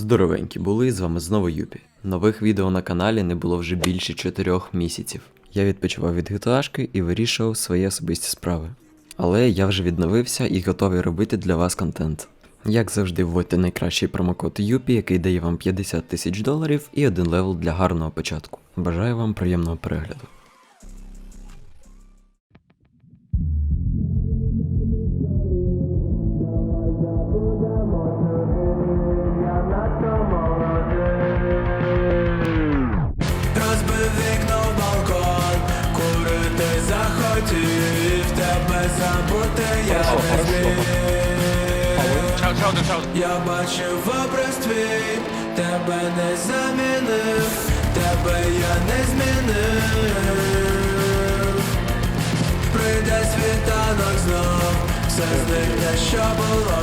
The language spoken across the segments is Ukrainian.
Здоровенькі були, з вами знову Юпі. Нових відео на каналі не було вже більше 4 місяців. Я відпочивав від гіташки і вирішував свої особисті справи. Але я вже відновився і готовий робити для вас контент. Як завжди, вводьте найкращий промокод Юпі, який дає вам 50 тисяч доларів і один левел для гарного початку. Бажаю вам приємного перегляду. Захотів, тебе забути я не зміг. Я бачив образ твій, тебе не замінив, тебе я не змінив. Прийде світанок знов, все зникне, що було,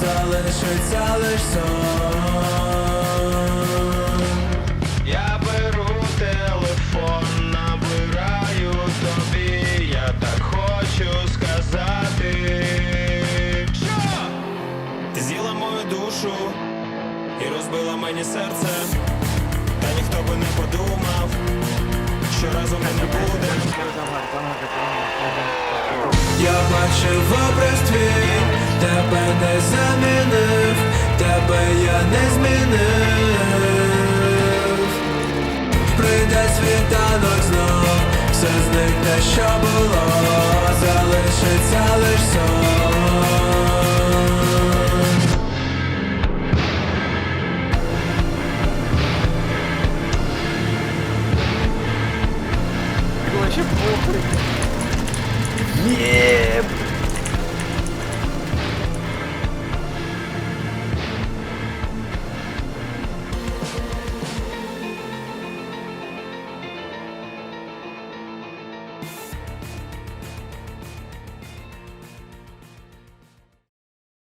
залишиться лиш сон. Душу і розбила мені серце. Та ніхто би не подумав, що разом ми не будемо. Я бачив образ твій, тебе не замінив, тебе я не змінив. Прийде світанок знов, все зникне, що було. вообще похуй. Еее.